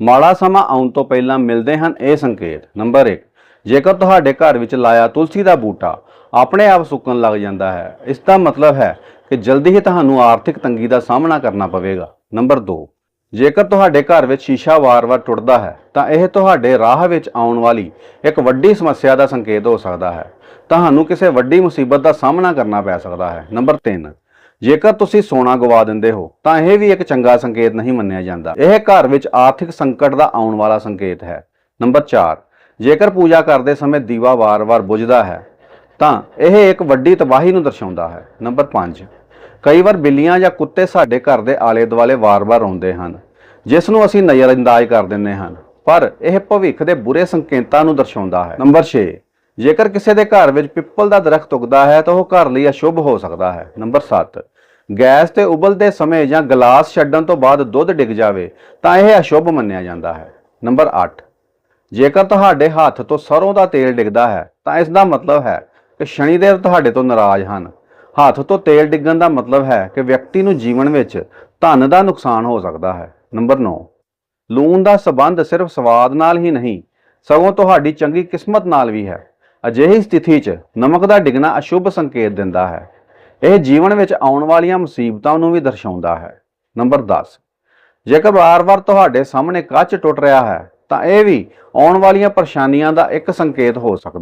ਮਾੜਾ ਸਮਾਂ ਆਉਣ ਤੋਂ ਪਹਿਲਾਂ ਮਿਲਦੇ ਹਨ ਇਹ ਸੰਕੇਤ। ਨੰਬਰ 1 ਜੇਕਰ ਤੁਹਾਡੇ ਘਰ ਵਿੱਚ ਲਾਇਆ ਤੁਲਸੀ ਦਾ ਬੂਟਾ ਆਪਣੇ ਆਪ ਸੁੱਕਣ ਲੱਗ ਜਾਂਦਾ ਹੈ, ਇਸ ਦਾ ਮਤਲਬ ਹੈ ਕਿ ਜਲਦੀ ਹੀ ਤੁਹਾਨੂੰ ਆਰਥਿਕ ਤੰਗੀ ਦਾ ਸਾਹਮਣਾ ਕਰਨਾ ਪਵੇਗਾ। ਨੰਬਰ 2 ਜੇਕਰ ਤੁਹਾਡੇ ਘਰ ਵਿੱਚ ਸ਼ੀਸ਼ਾ ਵਾਰ-ਵਾਰ ਟੁੱਟਦਾ ਹੈ, ਤਾਂ ਇਹ ਤੁਹਾਡੇ ਰਾਹ ਵਿੱਚ ਆਉਣ ਵਾਲੀ ਇੱਕ ਵੱਡੀ ਸਮੱਸਿਆ ਦਾ ਸੰਕੇਤ ਹੋ ਸਕਦਾ ਹੈ। ਤੁਹਾਨੂੰ ਕਿਸੇ ਵੱਡੀ ਮੁਸੀਬਤ ਦਾ ਸਾਹਮਣਾ ਕਰਨਾ ਪੈ ਸਕਦਾ ਹੈ। ਨੰਬਰ 3 ਜੇਕਰ ਤੁਸੀਂ ਸੋਨਾ ਗਵਾ ਦਿੰਦੇ ਹੋ, ਤਾਂ ਇਹ ਵੀ ਇੱਕ ਚੰਗਾ ਸੰਕੇਤ ਨਹੀਂ ਮੰਨਿਆ ਜਾਂਦਾ। ਇਹ ਘਰ ਵਿੱਚ ਆਰਥਿਕ ਸੰਕਟ ਦਾ ਆਉਣ ਵਾਲਾ ਸੰਕੇਤ ਹੈ। ਨੰਬਰ 4 ਜੇਕਰ ਪੂਜਾ ਕਰਦੇ ਸਮੇਂ ਦੀਵਾ ਵਾਰ-ਵਾਰ ਬੁਝਦਾ ਹੈ, ਤਾਂ ਇਹ ਇੱਕ ਵੱਡੀ ਤਬਾਹੀ ਨੂੰ ਦਰਸਾਉਂਦਾ ਹੈ। ਨੰਬਰ 5 ਕਈ ਵਾਰ ਬਿੱਲੀਆਂ ਜਾਂ ਕੁੱਤੇ ਸਾਡੇ ਘਰ ਦੇ ਆਲੇ-ਦੁਆਲੇ ਵਾਰ-ਵਾਰ ਆਉਂਦੇ ਹਨ, ਜਿਸ ਨੂੰ ਅਸੀਂ ਨਜ਼ਰਅੰਦਾਜ਼ ਕਰ ਦਿੰਦੇ ਹਾਂ, ਪਰ ਇਹ ਭਵਿੱਖ ਦੇ ਬੁਰੇ ਸੰਕੇਤਾਂ ਨੂੰ ਦਰਸਾਉਂਦਾ ਹੈ। ਨੰਬਰ 6 ਜੇਕਰ ਕਿਸੇ ਦੇ ਘਰ ਵਿੱਚ ਪਿੱਪਲ ਦਾ ਦਰਖਤ ਉਗਦਾ ਹੈ, ਤਾਂ ਉਹ ਘਰ ਲਈ ਅਸ਼ੁਭ ਹੋ ਸਕਦਾ ਹੈ। ਨੰਬਰ 7 ਗੈਸ ਤੇ ਉਬਲਦੇ ਸਮੇਂ ਜਾਂ ਗਲਾਸ ਛੱਡਣ ਤੋਂ ਬਾਅਦ ਦੁੱਧ ਡਿੱਗ ਜਾਵੇ, ਤਾਂ ਇਹ ਅਸ਼ੁਭ ਮੰਨਿਆ ਜਾਂਦਾ ਹੈ। ਨੰਬਰ 8 ਜੇਕਰ ਤੁਹਾਡੇ ਹੱਥ ਤੋਂ ਸਰੋਂ ਦਾ ਤੇਲ ਡਿੱਗਦਾ ਹੈ, ਤਾਂ ਇਸ ਦਾ ਮਤਲਬ ਹੈ ਕਿ ਸ਼ਨੀਦੇਵ ਤੁਹਾਡੇ ਤੋਂ ਨਾਰਾਜ਼ ਹਨ। ਹੱਥ ਤੋਂ ਤੇਲ ਡਿੱਗਣ ਦਾ ਮਤਲਬ ਹੈ ਕਿ ਵਿਅਕਤੀ ਨੂੰ ਜੀਵਨ ਵਿੱਚ ਧਨ ਦਾ ਨੁਕਸਾਨ ਹੋ ਸਕਦਾ ਹੈ। ਨੰਬਰ 9 ਲੂਣ ਦਾ ਸਬੰਧ ਸਿਰਫ ਸਵਾਦ ਨਾਲ ਹੀ ਨਹੀਂ, ਸਗੋਂ ਤੁਹਾਡੀ ਚੰਗੀ ਕਿਸਮਤ ਨਾਲ ਵੀ ਹੈ। ਅਜਿਹੀ ਸਥਿਤੀ 'ਚ ਨਮਕ ਦਾ ਡਿੱਗਣਾ ਅਸ਼ੁਭ ਸੰਕੇਤ ਦਿੰਦਾ ਹੈ। ਇਹ ਜੀਵਨ ਵਿੱਚ ਆਉਣ ਵਾਲੀਆਂ ਮੁਸੀਬਤਾਂ ਨੂੰ ਵੀ ਦਰਸਾਉਂਦਾ ਹੈ। ਨੰਬਰ 10 ਜੇਕਰ ਵਾਰ-ਵਾਰ ਤੁਹਾਡੇ ਸਾਹਮਣੇ ਕੱਚ ਟੁੱਟ ਰਿਹਾ ਹੈ, ਤਾਂ ਇਹ ਵੀ ਆਉਣ ਵਾਲੀਆਂ ਪਰੇਸ਼ਾਨੀਆਂ ਦਾ ਇੱਕ ਸੰਕੇਤ ਹੋ ਸਕਦਾ